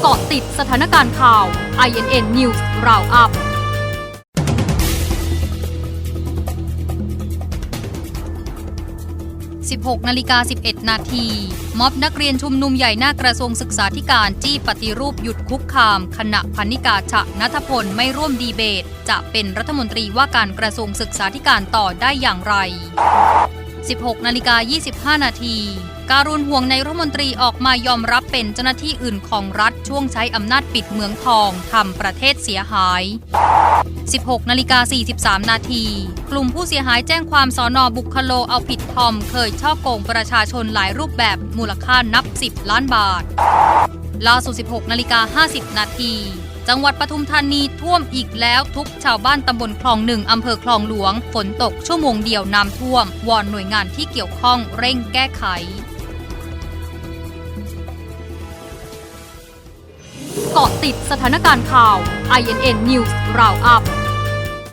เกาะติดสถานการณ์ข่าว INN News Roundup 16นาฬิกา11 นาที ม็อบนักเรียนชุมนุมใหญ่หน้ากระทรวงศึกษาธิการจี้ปฏิรูปหยุดคุกคาม ขณะพันนิกาฉะนัทพลไม่ร่วมดีเบต จะเป็นรัฐมนตรีว่าการกระทรวงศึกษาธิการต่อได้อย่างไร 16นาฬิกา25 นาที การุณห่วงในรัฐมนตรีออกมายอมรับเป็นเจ้าหน้าที่อื่นของรัฐช่วงใช้อำนาจปิดเมืองทองทำประเทศเสียหาย 16นาฬิกา43 นาที กลุ่มผู้เสียหายแจ้งความสอนอบุคโลเอาผิดทอม เคยช่อโกงประชาชนหลายรูปแบบมูลค่านับ 10 ล้านบาทล่าสุด16นาฬิกา50 นาที จังหวัดปทุมธานีท่วมอีกแล้วทุกชาวบ้านตำบลคลองหนึ่งอำเภอคลองหลวง ฝนตกชั่วโมงเดียวน้ำท่วม วอนหน่วยงานที่เกี่ยวข้องเร่งแก้ไขเกาะติดสถานการณ์ข่าว INN News Roundup